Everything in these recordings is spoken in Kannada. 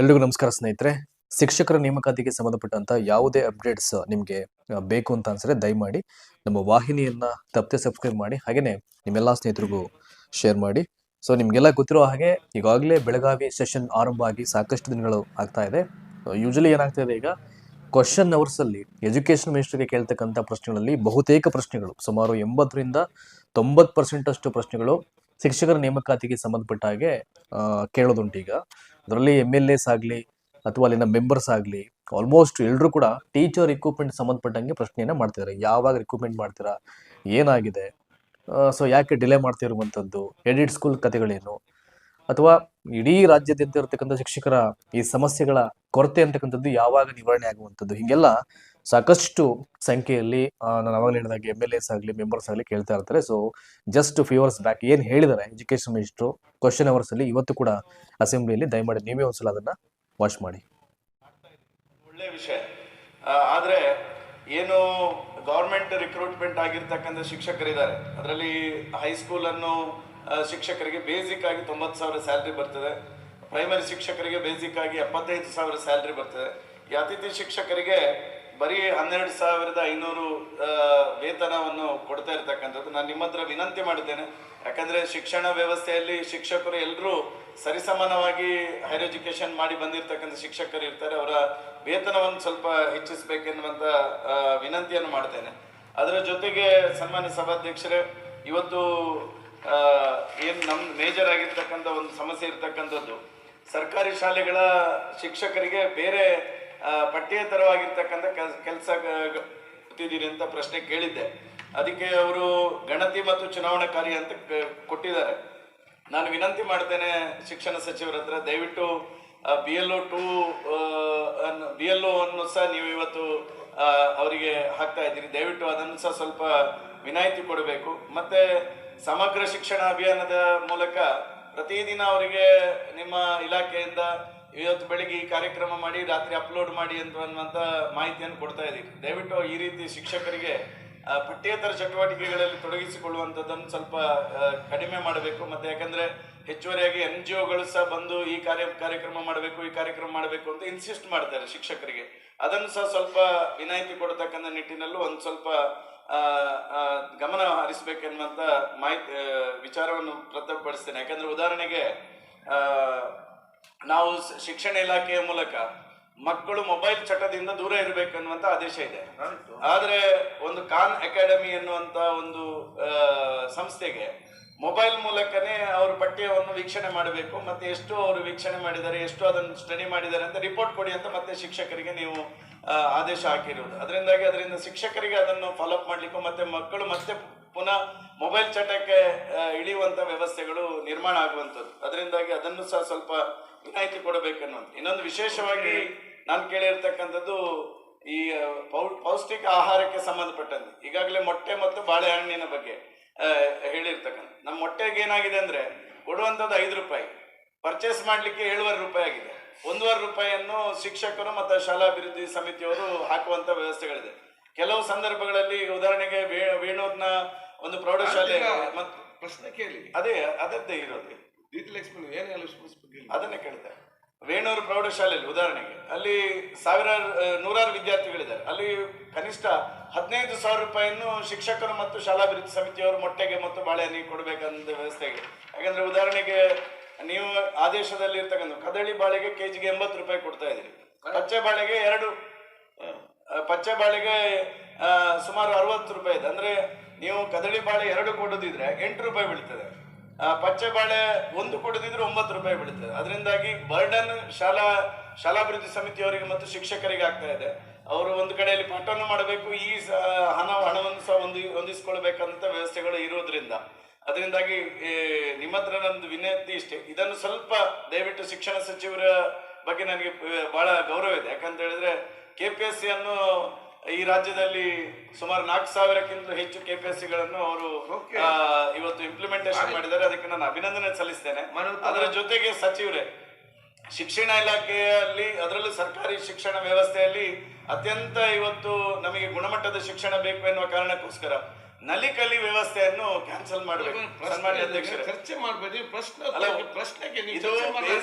ಎಲ್ರಿಗೂ ನಮಸ್ಕಾರ ಸ್ನೇಹಿತರೆ. ಶಿಕ್ಷಕರ ನೇಮಕಾತಿಗೆ ಸಂಬಂಧಪಟ್ಟಂತ ಯಾವುದೇ ಅಪ್ಡೇಟ್ಸ್ ನಿಮಗೆ ಬೇಕು ಅಂತ ಅನ್ಸಿದ್ರೆ ದಯಮಾಡಿ ನಮ್ಮ ವಾಹಿನಿಯನ್ನ ತಪ್ಪದೆ ಸಬ್ಸ್ಕ್ರೈಬ್ ಮಾಡಿ, ಹಾಗೇನೆ ನಿಮ್ಮೆಲ್ಲ ಸ್ನೇಹಿತರಿಗೂ ಶೇರ್ ಮಾಡಿ. ಸೊ ನಿಮ್ಗೆಲ್ಲ ಗೊತ್ತಿರೋ ಹಾಗೆ ಈಗಾಗಲೇ ಬೆಳಗಾವಿ ಸೆಷನ್ ಆರಂಭ ಆಗಿ ಸಾಕಷ್ಟು ದಿನಗಳು ಆಗ್ತಾ ಇದೆ. ಯೂಶಲಿ ಏನಾಗ್ತಾ ಇದೆ ಈಗ ಕ್ವಶನ್ ಅವರ್ಸ್ ಅಲ್ಲಿ ಎಜುಕೇಶನ್ ಮಿನಿಸ್ಟರ್ಗೆ ಕೇಳ್ತಕ್ಕಂಥ ಪ್ರಶ್ನೆಗಳಲ್ಲಿ ಬಹುತೇಕ ಪ್ರಶ್ನೆಗಳು, ಸುಮಾರು ಎಂಬತ್ತರಿಂದ ತೊಂಬತ್ತು ಪರ್ಸೆಂಟ್ ಅಷ್ಟು ಪ್ರಶ್ನೆಗಳು ಶಿಕ್ಷಕರ ನೇಮಕಾತಿಗೆ ಸಂಬಂಧಪಟ್ಟ ಹಾಗೆ ಕೇಳೋದುಂಟು ಈಗ ಅದರಲ್ಲಿ ಎಂ ಎಲ್ ಎಸ್ ಆಗಲಿ, ಅಥವಾ ಅಲ್ಲಿನ ಮೆಂಬರ್ಸ್ ಆಗಲಿ ಆಲ್ಮೋಸ್ಟ್ ಎಲ್ಲರೂ ಕೂಡ ಟೀಚರ್ ರಿಕ್ರೂಟ್ಮೆಂಟ್ ಸಂಬಂಧಪಟ್ಟಂಗೆ ಪ್ರಶ್ನೆಯನ್ನು ಮಾಡ್ತಿದ್ದಾರೆ ಯಾವಾಗ ರಿಕ್ರೂಟ್ಮೆಂಟ್ ಮಾಡ್ತೀರಾ? ಏನಾಗಿದೆ? ಸೊ ಯಾಕೆ ಡಿಲೇ ಮಾಡ್ತಿರುವಂಥದ್ದು? ಎಡಿಟ್ ಸ್ಕೂಲ್ ಕಥೆಗಳೇನು? ಅಥವಾ ಇಡೀ ರಾಜ್ಯದಂತ ಇರತಕ್ಕಂಥ ಶಿಕ್ಷಕರ ಈ ಸಮಸ್ಯೆಗಳ ಕೊರತೆ ಅಂತಕ್ಕಂಥದ್ದು ಯಾವಾಗ ನಿವಾರಣೆ ಆಗುವಂಥದ್ದು? ಹೀಗೆಲ್ಲ ಸಾಕಷ್ಟು ಸಂಖ್ಯೆಯಲ್ಲಿ ನಾನು ಅವಾಗಲೇ ಹೇಳಿದಾಗ ಎಂ ಎಲ್ ಎಸ್ ಆಗಲಿ ಮೆಂಬರ್ಸ್ ಆಗಲಿ ಕೇಳ್ತಾ ಇರ್ತಾರೆ. ಸೊ ಜಸ್ಟ್ ಫ್ಯೂ ಬ್ಯಾಕ್ ಏನು ಹೇಳಿದ್ದಾರೆ ಎಜುಕೇಶನ್ ಮಿನಿಸ್ಟ್ರು ಕ್ವಶನ್ ಅವರ್ಸಲ್ಲಿ ಇವತ್ತು ಕೂಡ ಅಸೆಂಬ್ಲಿಯಲ್ಲಿ ದಯಮಾಡಿ ನೀವೇ ಒಂದ್ಸಲ ಅದನ್ನ ವಾಚ್ ಮಾಡಿ. ಒಳ್ಳೆ ವಿಷಯ. ಆದರೆ ಏನು ಗೌರ್ಮೆಂಟ್ ರಿಕ್ರೂಟ್ಮೆಂಟ್ ಆಗಿರ್ತಕ್ಕಂಥ ಶಿಕ್ಷಕರಿದ್ದಾರೆ. ಅದರಲ್ಲಿ ಹೈಸ್ಕೂಲ್ ಅನ್ನು ಆ, ಶಿಕ್ಷಕರಿಗೆ ಬೇಸಿಕ್ ಆಗಿ ತೊಂಬತ್ತು ಸಾವಿರ ಸ್ಯಾಲ್ರಿ ಬರ್ತದೆ. ಪ್ರೈಮರಿ ಶಿಕ್ಷಕರಿಗೆ ಬೇಸಿಕ್ ಆಗಿ ಎಪ್ಪತ್ತೈದು ಸಾವಿರ ಸ್ಯಾಲ್ರಿ ಬರ್ತದೆ. ಈ ಅತಿಥಿ ಶಿಕ್ಷಕರಿಗೆ ಬರೀ ಹನ್ನೆರಡು ಸಾವಿರದ ಐನೂರು ವೇತನವನ್ನು ಕೊಡ್ತಾ ಇರ್ತಕ್ಕಂಥದ್ದು. ನಾನು ನಿಮ್ಮ ಹತ್ರ ವಿನಂತಿ ಮಾಡ್ತೇನೆ ಯಾಕಂದ್ರೆ ಶಿಕ್ಷಣ ವ್ಯವಸ್ಥೆಯಲ್ಲಿ ಶಿಕ್ಷಕರು ಎಲ್ಲರೂ ಸರಿಸಮಾನವಾಗಿ ಹೈರ್ ಎಜುಕೇಶನ್ ಮಾಡಿ ಬಂದಿರತಕ್ಕಂಥ ಶಿಕ್ಷಕರು ಇರ್ತಾರೆ. ಅವರ ವೇತನವನ್ನು ಸ್ವಲ್ಪ ಹೆಚ್ಚಿಸಬೇಕೆನ್ನುವಂಥ ವಿನಂತಿಯನ್ನು ಮಾಡ್ತೇನೆ ಅದರ ಜೊತೆಗೆ ಸನ್ಮಾನ್ಯ ಸಭಾಧ್ಯಕ್ಷರೇ, ಇವತ್ತು ಏನ್ ನಮ್ ಮೇಜರ್ ಆಗಿರ್ತಕ್ಕಂಥ ಒಂದು ಸಮಸ್ಯೆ ಇರ್ತಕ್ಕಂಥದ್ದು. ಸರ್ಕಾರಿ ಶಾಲೆಗಳ ಶಿಕ್ಷಕರಿಗೆ ಬೇರೆ ಪಠ್ಯೇತರವಾಗಿರ್ತಕ್ಕಂಥ ಕೆಲಸ ಕೊಟ್ಟಿದ್ದೀರಿ ಅಂತ ಪ್ರಶ್ನೆ ಕೇಳಿದ್ದೆ. ಅದಕ್ಕೆ ಅವರು ಗಣತಿ ಮತ್ತು ಚುನಾವಣಾ ಕಾರ್ಯ ಅಂತ ಕೊಟ್ಟಿದ್ದಾರೆ. ನಾನು ವಿನಂತಿ ಮಾಡ್ತೇನೆ ಶಿಕ್ಷಣ ಸಚಿವರ ಹತ್ರ, ದಯವಿಟ್ಟು B L O to B L O ಅನ್ನು ಸಹ ನೀವು ಇವತ್ತು ಅವರಿಗೆ ಹಾಕ್ತಾ ಇದ್ದೀರಿ. ದಯವಿಟ್ಟು ಅದನ್ನು ಸಹ ಸ್ವಲ್ಪ ವಿನಾಯಿತಿ ಕೊಡಬೇಕು. ಮತ್ತೆ ಸಮಗ್ರ ಶಿಕ್ಷಣ ಅಭಿಯಾನದ ಮೂಲಕ ಪ್ರತಿದಿನ ಅವರಿಗೆ ನಿಮ್ಮ ಇಲಾಖೆಯಿಂದ ಇವತ್ತು ಬೆಳಿಗ್ಗೆ ಈ ಕಾರ್ಯಕ್ರಮ ಮಾಡಿ, ರಾತ್ರಿ ಅಪ್ಲೋಡ್ ಮಾಡಿ ಅಂತ ಅನ್ನುವಂಥ ಮಾಹಿತಿಯನ್ನು ಕೊಡ್ತಾ ಇದ್ದೀವಿ. ದಯವಿಟ್ಟು ಈ ರೀತಿ ಶಿಕ್ಷಕರಿಗೆ ಪಠ್ಯೇತರ ಚಟುವಟಿಕೆಗಳಲ್ಲಿ ತೊಡಗಿಸಿಕೊಳ್ಳುವಂಥದ್ದನ್ನು ಸ್ವಲ್ಪ ಕಡಿಮೆ ಮಾಡಬೇಕು. ಮತ್ತು ಯಾಕಂದರೆ ಹೆಚ್ಚುವರಿಯಾಗಿ ಎನ್ ಜಿ ಒಗಳು ಸಹ ಬಂದು ಈ ಕಾರ್ಯ, ಕಾರ್ಯಕ್ರಮ ಮಾಡಬೇಕು, ಈ ಕಾರ್ಯಕ್ರಮ ಮಾಡಬೇಕು ಅಂತ ಇನ್ಸಿಸ್ಟ್ ಮಾಡ್ತಾರೆ ಶಿಕ್ಷಕರಿಗೆ. ಅದನ್ನು ಸಹ ಸ್ವಲ್ಪ ವಿನಾಯಿತಿ ಕೊಡತಕ್ಕಂಥ ನಿಟ್ಟಿನಲ್ಲೂ ಒಂದು ಸ್ವಲ್ಪ ಗಮನ ಹರಿಸಬೇಕೆನ್ನುವಂಥ ಮಾಹಿತಿ ವಿಚಾರವನ್ನು ಪ್ರತಿಪಡಿಸ್ತೇನೆ. ಯಾಕಂದ್ರೆ ಉದಾಹರಣೆಗೆ ನಾವು ಶಿಕ್ಷಣ ಇಲಾಖೆಯ ಮೂಲಕ ಮಕ್ಕಳು ಮೊಬೈಲ್ ಚಟದಿಂದ ದೂರ ಇರಬೇಕನ್ನುವಂತ ಆದೇಶ ಇದೆ. ಆದ್ರೆ ಒಂದು ಖಾನ್ ಅಕಾಡೆಮಿ ಎನ್ನುವಂತ ಒಂದು ಸಂಸ್ಥೆಗೆ ಮೊಬೈಲ್ ಮೂಲಕನೇ ಅವರು ಪಠ್ಯವನ್ನು ವೀಕ್ಷಣೆ ಮಾಡಬೇಕು ಮತ್ತೆ ಎಷ್ಟು ಅವರು ವೀಕ್ಷಣೆ ಮಾಡಿದ್ದಾರೆ ಎಷ್ಟು ಅದನ್ನು ಸ್ಟಡಿ ಮಾಡಿದ್ದಾರೆ ಅಂತ ರಿಪೋರ್ಟ್ ಕೊಡಿ ಅಂತ ಮತ್ತೆ ಶಿಕ್ಷಕರಿಗೆ ನೀವು ಆದೇಶ ಹಾಕಿರುವುದು ಅದರಿಂದಾಗಿ ಅದರಿಂದ ಶಿಕ್ಷಕರಿಗೆ ಅದನ್ನು ಫಾಲೋಅಪ್ ಮಾಡ್ಲಿಕ್ಕೂ ಮತ್ತೆ ಮಕ್ಕಳು ಮತ್ತೆ ಪುನಃ ಮೊಬೈಲ್ ಚಟಕ್ಕೆ ಇಳಿಯುವಂತ ವ್ಯವಸ್ಥೆಗಳು ನಿರ್ಮಾಣ ಆಗುವಂಥದ್ದು. ಅದರಿಂದಾಗಿ ಅದನ್ನು ಸಹ ಸ್ವಲ್ಪ ವಿನಾಯಿತಿ ಕೊಡಬೇಕನ್ನುವಂಥ ಇನ್ನೊಂದು ವಿಶೇಷವಾಗಿ ನಾನು ಕೇಳಿರ್ತಕ್ಕಂಥದ್ದು ಈ ಪೌಷ್ಟಿಕ ಆಹಾರಕ್ಕೆ ಸಂಬಂಧಪಟ್ಟಂತೆ ಈಗಾಗಲೇ ಮೊಟ್ಟೆ ಮತ್ತು ಬಾಳೆಹಣ್ಣಿನ ಬಗ್ಗೆ ಹೇಳಿರ್ತಕ್ಕಂಥ ನಮ್ಮ ಮೊಟ್ಟೆಗೆ ಏನಾಗಿದೆ ಅಂದ್ರೆ ಕೊಡುವಂಥದ್ದು ಐದು ರೂಪಾಯಿ ಪರ್ಚೇಸ್ ಮಾಡ್ಲಿಕ್ಕೆ ಏಳುವರೆ ರೂಪಾಯಿ ಆಗಿದೆ. ಒಂದೂವರೆ ರೂಪಾಯಿಯನ್ನು ಶಿಕ್ಷಕರು ಮತ್ತು ಶಾಲಾ ಅಭಿವೃದ್ಧಿ ಸಮಿತಿಯವರು ಹಾಕುವಂತ ವ್ಯವಸ್ಥೆಗಳಿದೆ. ಕೆಲವು ಸಂದರ್ಭಗಳಲ್ಲಿ ಈಗ ಉದಾಹರಣೆಗೆ ವೇ- ವೇಣೂರ್ನ ಒಂದು ಪ್ರೌಢಶಾಲೆ ಮತ್ತು ಪ್ರಶ್ನೆ ಕೇಳಿ. ಅದೇ ಅದದ್ದೇ ಇರೋದು. ಡೀಟೇಲ್ ಎಕ್ಸ್ಪ್ಲೇನ್ ಏನು ಹೇಳಿ ಬಗ್ಗೆ ಅದನ್ನೇ ಕೇಳಿದೆ. ವೇಣೂರು ಪ್ರೌಢಶಾಲೆಯಲ್ಲಿ ಉದಾಹರಣೆಗೆ ಅಲ್ಲಿ ಸಾವಿರಾರು ನೂರಾರು ವಿದ್ಯಾರ್ಥಿಗಳಿದ್ದಾರೆ. ಅಲ್ಲಿ ಕನಿಷ್ಠ ಹದಿನೈದು ಸಾವಿರ ರೂಪಾಯಿಯನ್ನು ಶಿಕ್ಷಕರು ಮತ್ತು ಶಾಲಾಭಿವೃದ್ಧಿ ಸಮಿತಿಯವರು ಮೊಟ್ಟೆಗೆ ಮತ್ತು ಬಾಳೆಹಣ್ಣಿಗೆ ಕೊಡಬೇಕಂತ ವ್ಯವಸ್ಥೆ ಇದೆ. ಯಾಕಂದ್ರೆ ಉದಾಹರಣೆಗೆ ನೀವು ಆದೇಶದಲ್ಲಿ ಇರ್ತಕ್ಕಂಥ ಕದಳಿ ಬಾಳೆಗೆ ಕೆಜಿಗೆ ಎಂಬತ್ತು ರೂಪಾಯಿ ಕೊಡ್ತಾ ಇದ್ದೀರಿ. ಪಚ್ಚೆ ಬಾಳೆಗೆ ಎರಡು ಪಚ್ಚೆ ಬಾಳೆಗೆ ಸುಮಾರು ಅರವತ್ತು ರೂಪಾಯಿ ಇದೆ. ಅಂದ್ರೆ ನೀವು ಕದಳಿ ಬಾಳೆ ಎರಡು ಕೊಡೋದಿದ್ರೆ ಎಂಟು ರೂಪಾಯಿ ಬೀಳ್ತದೆ. ಪಚ್ಚೆ ಬಾಳೆ ಒಂದು ಕೊಡದಿದ್ರೆ ಒಂಬತ್ತು ರೂಪಾಯಿ ಬೀಳ್ತದೆ. ಅದರಿಂದಾಗಿ ಬರ್ಡನ್ ಶಾಲಾ ಶಾಲಾಭಿವೃದ್ಧಿ ಸಮಿತಿಯವರಿಗೆ ಮತ್ತು ಶಿಕ್ಷಕರಿಗೆ ಆಗ್ತಾ ಇದೆ. ಅವರು ಒಂದು ಕಡೆಯಲ್ಲಿ ಪಾಠವನ್ನು ಮಾಡಬೇಕು ಈ ಹಣ ಹಣವನ್ನು ಸಹ ಹೊಂದಿ ಹೊಂದಿಸ್ಕೊಳ್ಬೇಕಂತ ವ್ಯವಸ್ಥೆಗಳು ಇರೋದ್ರಿಂದ. ಅದರಿಂದಾಗಿ ನಿಮ್ಮತ್ರ ನಿಮ್ಮ ಹತ್ರ ನಂದು ವಿನಂತಿ ಇಷ್ಟೇ. ಇದನ್ನು ಸ್ವಲ್ಪ ದಯವಿಟ್ಟು ಶಿಕ್ಷಣ ಸಚಿವರ ಬಗ್ಗೆ ನನಗೆ ಬಹಳ ಗೌರವ ಇದೆ. ಯಾಕಂತ ಹೇಳಿದ್ರೆ ಕೆ ಪಿ ಎಸ್ ಸಿ ಅನ್ನು ಈ ರಾಜ್ಯದಲ್ಲಿ ಸುಮಾರು ನಾಲ್ಕು ಸಾವಿರಕ್ಕಿಂತ ಹೆಚ್ಚು ಕೆ ಪಿ ಎಸ್ ಸಿಗಳನ್ನು ಅವರು ಇವತ್ತು ಇಂಪ್ಲಿಮೆಂಟೇಷನ್ ಮಾಡಿದ್ದಾರೆ. ಅದಕ್ಕೆ ನಾನು ಅಭಿನಂದನೆ ಸಲ್ಲಿಸ್ತೇನೆ. ಅದರ ಜೊತೆಗೆ ಸಚಿವರೇ ಶಿಕ್ಷಣ ಇಲಾಖೆಯಲ್ಲಿ ಅದರಲ್ಲೂ ಸರ್ಕಾರಿ ಶಿಕ್ಷಣ ವ್ಯವಸ್ಥೆಯಲ್ಲಿ ಅತ್ಯಂತ ಇವತ್ತು ನಮಗೆ ಗುಣಮಟ್ಟದ ಶಿಕ್ಷಣ ಬೇಕು ಎನ್ನುವ ಕಾರಣಕ್ಕೋಸ್ಕರ ನಲಿಕಲಿ ವ್ಯವಸ್ಥೆಯನ್ನು ಕ್ಯಾನ್ಸಲ್ ಮಾಡಬೇಕು. ಸನ್ಮಾನ್ಯ ಅಧ್ಯಕ್ಷರೇ. ಚರ್ಚೆ ಮಾಡಬೇಡಿ. ಪ್ರಶ್ನೆ ಅಲ್ಲ, ಪ್ರಶ್ನೆಗೆ ನೀವು ಇದು ಚರ್ಚೆ ಮಾಡ್ಬೇಕು.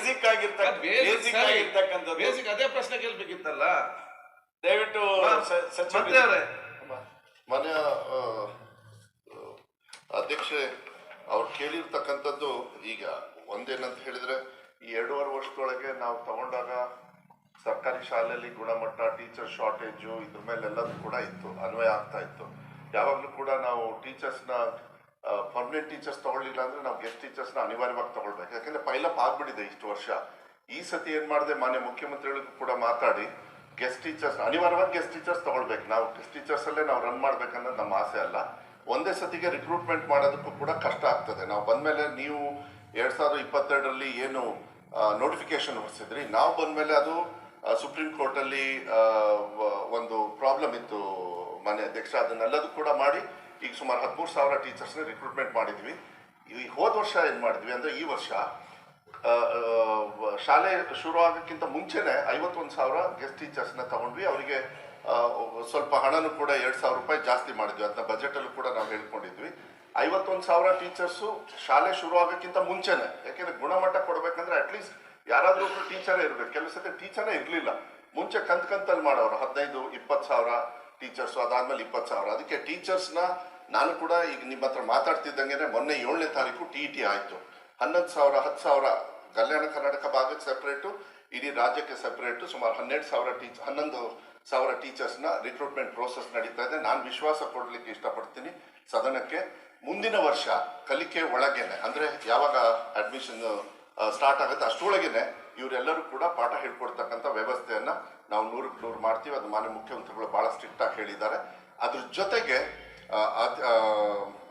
basic ಆಗಿರ್ತಕ್ಕ- ಅದು ಪ್ರಶ್ನೆ ಕೇಳ್ಬೇಕಿತ್ತಲ್ಲ. ದಯವಿಟ್ಟು ಸ- ಸಚಿವ ಮತ್ತೆ ಅವರೇ ಮಾನ್ಯ ಅಧ್ಯಕ್ಷೆ ಅವ್ರು ಕೇಳಿರ್ತಕ್ಕಂಥದ್ದು ಈಗ ಒಂದೇನಂತ ಹೇಳಿದ್ರೆ ಈ ಎರಡೂವರೆ ವರ್ಷದೊಳಗೆ ನಾವು ತಗೊಂಡಾಗ ಸರ್ಕಾರಿ ಶಾಲೆಯಲ್ಲಿ ಗುಣಮಟ್ಟ ಟೀಚರ್ ಶಾರ್ಟೇಜು ಇದ್ರ ಮೇಲೆಲ್ಲದೂ ಕೂಡ ಇತ್ತು ಅನ್ವಯ ಆಗ್ತಾ ಇತ್ತು. ಯಾವಾಗಲೂ ಕೂಡ ನಾವು ಟೀಚರ್ಸ್ನ ಪರ್ಮನೆಂಟ್ ಟೀಚರ್ಸ್ ತಗೊಳ್ಳಿಲ್ಲ ಅಂದ್ರೆ ನಾವು ಗೆಸ್ಟ್ ಟೀಚರ್ಸ್ನ ಅನಿವಾರ್ಯವಾಗಿ ತಗೊಳ್ಬೇಕು. ಯಾಕಂದ್ರೆ ಪೈಲಪ್ ಆಗ್ಬಿಟ್ಟಿದೆ ಇಷ್ಟು ವರ್ಷ. ಈ ಸತಿ ಏನು ಮಾಡಿದೆ ಮಾನ್ಯ ಮುಖ್ಯಮಂತ್ರಿಗಳಿಗೂ ಕೂಡ ಮಾತಾಡಿ ಗೆಸ್ಟ್ ಟೀಚರ್ಸ್ ಅನಿವಾರ್ಯವಾಗಿ ಗೆಸ್ಟ್ ಟೀಚರ್ಸ್ ತಗೊಳ್ಬೇಕು. ನಾವು ಗೆಸ್ಟ್ ಟೀಚರ್ಸ್ ಅಲ್ಲೇ ನಾವು ರನ್ ಮಾಡ್ಬೇಕನ್ನೋದು ನಮ್ಮ ಆಸೆ ಅಲ್ಲ. ಒಂದೇ ಸತಿಗೆ ರಿಕ್ರೂಟ್ಮೆಂಟ್ ಮಾಡೋದಕ್ಕೂ ಕೂಡ ಕಷ್ಟ ಆಗ್ತದೆ. ನಾವು ಬಂದ್ಮೇಲೆ ನೀವು ಎರಡು ಸಾವಿರದ ಇಪ್ಪತ್ತೆರಡರಲ್ಲಿ ಏನು ನೋಟಿಫಿಕೇಶನ್ ಹೊರಿಸಿದ್ರಿ ನಾವು ಬಂದಮೇಲೆ ಅದು ಸುಪ್ರೀಂ ಕೋರ್ಟ್ ಅಲ್ಲಿ ವ- ಒಂದು ಪ್ರಾಬ್ಲಮ್ ಇತ್ತು ಮನೆ ಅಧ್ಯಕ್ಷ, ಅದನ್ನೆಲ್ಲದೂ ಕೂಡ ಮಾಡಿ ಈಗ ಸುಮಾರು ಹದಿಮೂರು ಸಾವಿರ ಟೀಚರ್ಸ್ನ ರಿಕ್ರೂಟ್ಮೆಂಟ್ ಮಾಡಿದ್ವಿ. ಈ ಹೋದ ವರ್ಷ ಏನ್ ಮಾಡಿದ್ವಿ ಅಂದ್ರೆ ಈ ವರ್ಷ ಶಾಲೆ ಶುರು ಆಗೋಕ್ಕಿಂತ ಮುಂಚೆನೆ ಐವತ್ತೊಂದು ಸಾವಿರ ಗೆಸ್ಟ್ ಟೀಚರ್ಸ್ನ ತಗೊಂಡ್ವಿ. ಅವರಿಗೆ ಸ್ವಲ್ಪ ಹಣನೂ ಕೂಡ ಎರಡ್ ಸಾವಿರ ರೂಪಾಯಿ ಜಾಸ್ತಿ ಮಾಡಿದ್ವಿ. ಅದನ್ನ ಬಜೆಟ್ ಅಲ್ಲೂ ಕೂಡ ನಾವು ಹೇಳ್ಕೊಂಡಿದ್ವಿ. ಐವತ್ತೊಂದು ಸಾವಿರ ಟೀಚರ್ಸು ಶಾಲೆ ಶುರು ಆಗೋಕ್ಕಿಂತ ಮುಂಚೆನೆ. ಯಾಕೆಂದರೆ ಗುಣಮಟ್ಟ ಕೊಡಬೇಕಂದ್ರೆ ಅಟ್ಲೀಸ್ಟ್ ಯಾರಾದರೂ ಒಬ್ರು ಟೀಚರೇ ಇರ್ಬೇಕು. ಕೆಲವು ಟೀಚರೇ ಇರಲಿಲ್ಲ. ಮುಂಚೆ ಕಂತ್ ಕಂತಲ್ಲಿ ಮಾಡೋರು, ಹದಿನೈದು, ಇಪ್ಪತ್ತು ಸಾವಿರ ಟೀಚರ್ಸ್ ಅದಾದ್ಮೇಲೆ ಇಪ್ಪತ್ತು ಸಾವಿರ. ಅದಕ್ಕೆ ಟೀಚರ್ಸ್ನ ನಾನು ಕೂಡ ಈಗ ನಿಮ್ಮ ಹತ್ರ ಮಾತಾಡ್ತಿದ್ದಂಗೆ ಮೊನ್ನೆ ಏಳನೇ ತಾರೀಕು ಟಿ ಟಿ ಆಯ್ತು. ಹನ್ನೊಂದು ಸಾವಿರ, ಹತ್ತು ಸಾವಿರ ಕಲ್ಯಾಣ ಕರ್ನಾಟಕ ಭಾಗಕ್ಕೆ ಸಪ್ರೇಟು ಇಡೀ ರಾಜ್ಯಕ್ಕೆ ಸಪ್ರೇಟು ಸುಮಾರು ಹನ್ನೆರಡು ಸಾವಿರ ಟೀಚ್ ಹನ್ನೊಂದು ಸಾವಿರ ಟೀಚರ್ಸ್ನ ರಿಕ್ರೂಟ್ಮೆಂಟ್ ಪ್ರೋಸೆಸ್ ನಡೀತಾ ಇದೆ. ನಾನು ವಿಶ್ವಾಸ ಕೊಡಲಿಕ್ಕೆ ಇಷ್ಟಪಡ್ತೀನಿ ಸದನಕ್ಕೆ. ಮುಂದಿನ ವರ್ಷ ಕಲಿಕೆ ಒಳಗೇನೆ. ಅಂದ್ರೆ ಯಾವಾಗ ಅಡ್ಮಿಷನ್ ಸ್ಟಾರ್ಟ್ ಆಗುತ್ತೆ ಅಷ್ಟರೊಳಗೇನೆ ಇವರೆಲ್ಲರೂ ಕೂಡ ಪಾಠ ಹೇಳ್ಕೊಡ್ತಕ್ಕಂಥ ವ್ಯವಸ್ಥೆಯನ್ನು ನಾವು ನೂರಕ್ಕೆ ನೂರು ಮಾಡ್ತೀವಿ. ಅದು ಮಾನ್ಯ ಮುಖ್ಯಮಂತ್ರಿಗಳು ಭಾಳ ಸ್ಟ್ರಿಕ್ಟಾಗಿ ಹೇಳಿದ್ದಾರೆ. ಅದ್ರ ಜೊತೆಗೆ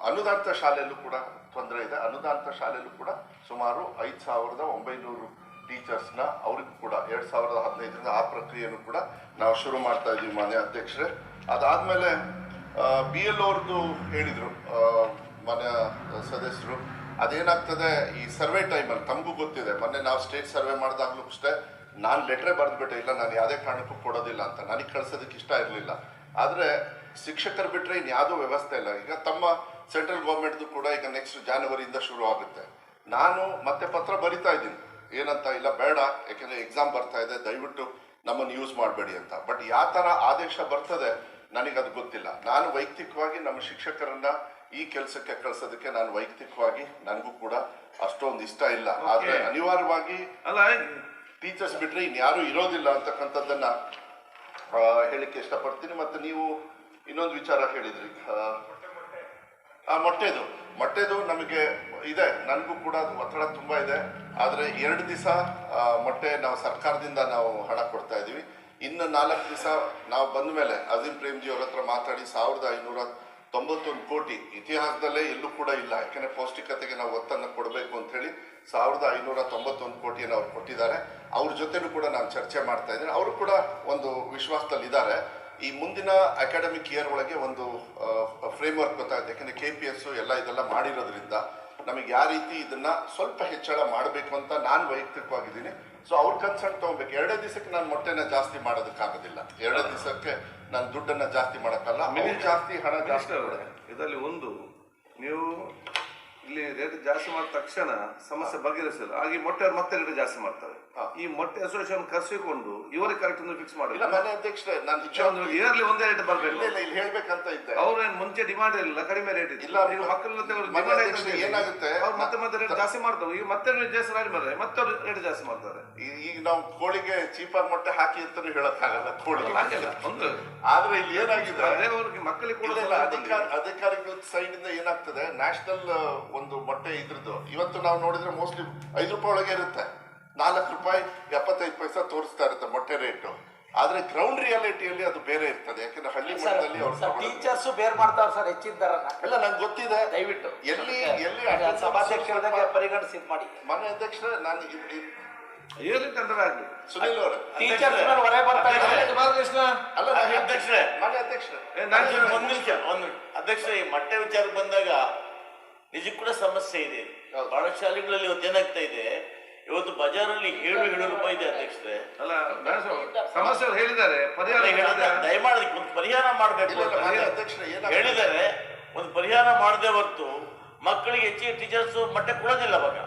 ಅನುದಾನಿತ ಶಾಲೆಯಲ್ಲೂ ಕೂಡ ತೊಂದರೆ ಇದೆ. ಅನುದಾನಿತ ಶಾಲೆಯಲ್ಲೂ ಕೂಡ ಸುಮಾರು ಐದು ಸಾವಿರದ ಒಂಬೈನೂರು ಟೀಚರ್ಸ್ನ ಅವ್ರಿಗೂ ಕೂಡ ಎರಡು ಸಾವಿರದ ಹದಿನೈದರಿಂದ ಆ ಪ್ರಕ್ರಿಯೆಯನ್ನು ಕೂಡ ನಾವು ಶುರು ಮಾಡ್ತಾ ಇದ್ದೀವಿ ಮಾನ್ಯ ಅಧ್ಯಕ್ಷರೇ. ಅದಾದಮೇಲೆ ಬಿ ಎಲ್ ಅವ್ರದ್ದು ಹೇಳಿದರು. ಮಾನ್ಯ ಸದಸ್ಯರು ಅದೇನಾಗ್ತದೆ, ಈ ಸರ್ವೆ ಟೈಮಲ್ಲಿ ತಮಗೂ ಗೊತ್ತಿದೆ, ಮೊನ್ನೆ ನಾವು ಸ್ಟೇಟ್ ಸರ್ವೆ ಮಾಡಿದಾಗ್ಲೂ ಅಷ್ಟೇ, ನಾನು ಲೆಟ್ರೇ ಬರೆದ್ಬಿಟ್ಟೆ, ಇಲ್ಲ, ನಾನು ಯಾವುದೇ ಕಾರಣಕ್ಕೂ ಕೊಡೋದಿಲ್ಲ ಅಂತ, ನನಗೆ ಕಳ್ಸೋದಕ್ಕೆ ಇಷ್ಟ ಇರಲಿಲ್ಲ. ಆದರೆ ಶಿಕ್ಷಕರು ಬಿಟ್ಟರೆ ಇನ್ನು ಯಾವುದೂ ವ್ಯವಸ್ಥೆ ಇಲ್ಲ. ಈಗ ತಮ್ಮ ಸೆಂಟ್ರಲ್ ಗೌರ್ಮೆಂಟ್ದು ಕೂಡ ಈಗ ನೆಕ್ಸ್ಟ್ ಜಾನ್ವರಿಯಿಂದ ಶುರು ಆಗುತ್ತೆ. ನಾನು ಮತ್ತೆ ಪತ್ರ ಬರಿತಾ ಇದ್ದೀನಿ. ಏನಂತ, ಇಲ್ಲ, ಬೇಡ, ಯಾಕೆಂದರೆ ಎಕ್ಸಾಮ್ ಬರ್ತಾ ಇದೆ, ದಯವಿಟ್ಟು ನಮ್ಮನ್ನು ಯೂಸ್ ಮಾಡಬೇಡಿ ಅಂತ. ಬಟ್ ಯಾವ ಥರ ಆದೇಶ ಬರ್ತದೆ, ನನಗದು ಗೊತ್ತಿಲ್ಲ. ನಾನು ವೈಯಕ್ತಿಕವಾಗಿ ನಮ್ಮ ಶಿಕ್ಷಕರನ್ನ ಈ ಕೆಲಸಕ್ಕೆ ಕಳ್ಸೋದಕ್ಕೆ ನಾನು ವೈಯಕ್ತಿಕವಾಗಿ ನನಗೂ ಕೂಡ ಅಷ್ಟೊಂದು ಇಷ್ಟ ಇಲ್ಲ. ಆದ್ರೆ ಅನಿವಾರ್ಯವಾಗಿ ಅಲ್ಲ ಟೀಚರ್ಸ್ ಬಿಟ್ರೆ ಇನ್ಯಾರು ಇರೋದಿಲ್ಲ ಅಂತಕ್ಕಂಥದ್ದನ್ನ ಹೇಳಕ್ಕೆ ಇಷ್ಟಪಡ್ತೀನಿ. ಮತ್ತೆ ನೀವು ಇನ್ನೊಂದು ವಿಚಾರ ಹೇಳಿದ್ರಿ. ಮೊಟ್ಟೆದು. ಮೊಟ್ಟೆದು ನಮಗೆ ಇದೆ. ನನಗೂ ಕೂಡ ಅದು ಒತ್ತಡ ತುಂಬಾ ಇದೆ. ಆದರೆ ಎರಡು ದಿವಸ ಮೊಟ್ಟೆ ನಾವು ಸರ್ಕಾರದಿಂದ ನಾವು ಹಣ ಕೊಡ್ತಾ ಇದೀವಿ ಇನ್ನು ನಾಲ್ಕು ದಿವಸ ನಾವು ಬಂದ ಮೇಲೆ ಅಜೀಂ ಪ್ರೇಮ್ಜಿ ಅವ್ರ ಹತ್ರ ಮಾತಾಡಿ ಸಾವಿರದ ಐನೂರ ತೊಂಬತ್ತೊಂದು ಕೋಟಿ ಇತಿಹಾಸದಲ್ಲೇ ಎಲ್ಲೂ ಕೂಡ ಇಲ್ಲ. ಯಾಕೆಂದರೆ ಪೌಷ್ಟಿಕತೆಗೆ ನಾವು ಒತ್ತನ್ನು ಕೊಡಬೇಕು ಅಂತ ಹೇಳಿ ಸಾವಿರದ ಐನೂರ ತೊಂಬತ್ತೊಂದು ಕೋಟಿಯನ್ನು ಅವ್ರು ಕೊಟ್ಟಿದ್ದಾರೆ. ಅವ್ರ ಜೊತೆನೂ ಕೂಡ ನಾನು ಚರ್ಚೆ ಮಾಡ್ತಾ ಇದ್ದೀನಿ. ಅವರು ಕೂಡ ಒಂದು ವಿಶ್ವಾಸದಲ್ಲಿದ್ದಾರೆ ಈ ಮುಂದಿನ ಅಕಾಡೆಮಿಕ್ ಇಯರ್ ಒಳಗೆ ಒಂದು ಫ್ರೇಮ್ ವರ್ಕ್ ಗೊತ್ತಾಗುತ್ತೆ. ಯಾಕೆಂದರೆ ಕೆ ಪಿ ಎಸ್ ಎಲ್ಲ ಇದೆಲ್ಲ ಮಾಡಿರೋದ್ರಿಂದ ನಮಗೆ ಯಾವ ರೀತಿ ಇದನ್ನ ಸ್ವಲ್ಪ ಹೆಚ್ಚಳ ಮಾಡಬೇಕು ಅಂತ ನಾನು ವೈಯಕ್ತಿಕವಾಗಿದ್ದೀನಿ. ಸೊ ಅವ್ರ ಕನ್ಸರ್ನ್ ತಗೋಬೇಕು. ಎರಡೇ ದಿವಸಕ್ಕೆ ನಾನು ಮೊಟ್ಟೆನ ಜಾಸ್ತಿ ಮಾಡೋದಕ್ಕಾಗೋದಿಲ್ಲ. ಎರಡೇ ದಿವಸಕ್ಕೆ ನಾನು ದುಡ್ಡನ್ನ ಜಾಸ್ತಿ ಮಾಡಕ್ಕಲ್ಲ. ಮಿನಿ ಜಾಸ್ತಿ ಹಣ ಜಾಸ್ತಿ. ಇದರಲ್ಲಿ ಒಂದು ನೀವು ಇಲ್ಲಿ ರೇಟ್ ಜಾಸ್ತಿ ಮಾಡಿದ ತಕ್ಷಣ ಸಮಸ್ಯೆ ಬಗೆಹರಿಸಲ್ಲ. ಹಾಗೆ ಮೊಟ್ಟೆ ಮತ್ತೆ ರೇಟ್ ಜಾಸ್ತಿ ಮಾಡ್ತಾರೆ. ಈ ಮೊಟ್ಟೆ ಅಸೋಸಿಯೇಷನ್ ಕರೆಸಿಕೊಂಡು ಇವರೇ ಕರೆಕ್ಟ್ ಫಿಕ್ಸ್ ಮಾಡಿ ಇಲ್ಲ ಮನೆ ಅಧ್ಯಕ್ಷರೇ ನಾನು ನಿಜವಾಗ್ಲೂ ಇಯರ್ಲಿ ಒಂದೇ ರೇಟ್ ಬರಬೇಕು. ಇಲ್ಲ ಇಲ್ಲ ಹೇಳ್ಬೇಕಂತ ಇದ್ದೆ. ಏನು ಮುಂಚೆ ಡಿಮಾಂಡ್ ಇರಲಿಲ್ಲ ಕಡಿಮೆ ರೇಟ್ ಇಲ್ಲ, ನೀವು ಮಕ್ಕಳನ್ನ ಅಂತ ಏನಾಗುತ್ತೆ? ಅವ್ರು ಮತ್ತೆ ಮತ್ತೆ ರೇಟ್ ಜಾಸ್ತಿ ಮಾಡ್ತಾರೆ. ಈಗ ಮತ್ತೆ ರೇಟ್ ಜಾಸ್ತಿ ರೇಟ್ ಮಾಡಿದ್ರೆ ಮತ್ತೆ ಅವ್ರು ರೇಟ್ ಜಾಸ್ತಿ ಮಾಡ್ತಾರೆ. ಈಗ ನಾವು ಕೋಳಿಗೆ ಚೀಪಾಗಿ ಮೊಟ್ಟೆ ಹಾಕಿ ಅಂತಾನು ಹೇಳಕ್ಕಾಗಲ್ಲ ಕೋಳಿ. ಒಂದು ಆದ್ರೆ ಇಲ್ಲಿ ಏನಾಗಿದೆ? ಅದೇ ಅವ್ರಿಗೆ ಮಕ್ಕಳಿಗೆ ಕೂಡ ಇಲ್ಲ, ಇಲ್ಲ, ಸ್ವಲ್ಪ ಅಧಿಕಾರ ಅಧಿಕಾರಿಗಳ ಸೈಡ್ ಇಂದ ಏನಾಗ್ತದೆ? ನ್ಯಾಷನಲ್ ಒಂದು ಮೊಟ್ಟೆ ಇದ್ರದ್ದು. ಇವತ್ತು ನಾವು ನೋಡಿದ್ರೆ ಮೋಸ್ಟ್ಲಿ ಐದು ರೂಪಾಯಿ ಒಳಗೆ ಇರುತ್ತೆ. ನಾಲ್ಕು ರೂಪಾಯಿ ಎಪ್ಪತ್ತೈದು ಪೈಸಾ ತೋರಿಸ್ತಾ ಇರುತ್ತೆ ಮೊಟ್ಟೆ ರೇಟು. ಆದ್ರೆ ಗ್ರೌಂಡ್ ರಿಯಾಲಿಟಿಯಲ್ಲಿ ಅದು ಬೇರೆ ಇರ್ತದೆ. ಯಾಕಂದ್ರೆ ಹಳ್ಳಿ ಮಟ್ಟದಲ್ಲಿ ಅವ್ರು ಟೀಚರ್ಸ್ ಬೇರ್ ಮಾಡ್ತಾರೆ ಸರ್ ಹೆಚ್ಚಿನ ದರನ ಇಲ್ಲ ನಂಗೆ ಗೊತ್ತಿದೆ. ದಯವಿಟ್ಟು. ಎಲ್ಲಿ ಎಲ್ಲಿ ಸಭಾಧ್ಯಕ್ಷರದಾಗ ಪರಿಗಣಿಸಿ ಇದ್ ಮಾಡಿ. ಮನೆ ಅಧ್ಯಕ್ಷ ನಾನು ಆಗಲಿ ಸುನಿಲ್ ಅವರು. ಟೀಚರ್ಸ್ ಮೇಲೆ ಹೊರೆ ಬರ್ತಾ ಇದೆ ಬಾಲಕೃಷ್ಣ. ಅಲ್ಲ ಅಧ್ಯಕ್ಷರೇ. ಮನೆ ಅಧ್ಯಕ್ಷರೇ. ಏ, ನಾನು ಅಧ್ಯಕ್ಷರೇ, ಒಂದ್ ನಿಮಿಷ ಒಂದ್ ನಿಮಿಷ. ಅಧ್ಯಕ್ಷ ಈ ಮೊಟ್ಟೆ ವಿಚಾರಕ್ಕೆ ಬಂದಾಗ ನಿಜಕ್ಕೂ ಕೂಡ ಸಮಸ್ಯೆ ಇದೆ. ಬಹಳ ಶಾಲೆಗಳಲ್ಲಿ ಇವತ್ತು ಏನಾಗ್ತಾ ಇದೆ ಇವತ್ತು ಬಜಾರಲ್ಲಿ ಏಳು ಏಳು ರೂಪಾಯಿ ಇದೆ ಅಧ್ಯಕ್ಷತೆ ಅಲ್ಲ ಸಮಸ್ಯೆ ಹೇಳಿದ್ದಾರೆ. ಪರಿಹಾರ. ದಯಮಾಡಿ ಒಂದು ಪರಿಹಾರ ಮಾಡಬೇಕು ಹೇಳಿದ್ದಾರೆ. ಒಂದು ಪರಿಹಾರ ಮಾಡದೆ ಹೊರತು ಮಕ್ಕಳಿಗೆ ಹೆಚ್ಚಿಗೆ ಟೀಚರ್ಸ್ ಮಟ್ಟ ಕೊಡೋದಿಲ್ಲ ಅವಾಗ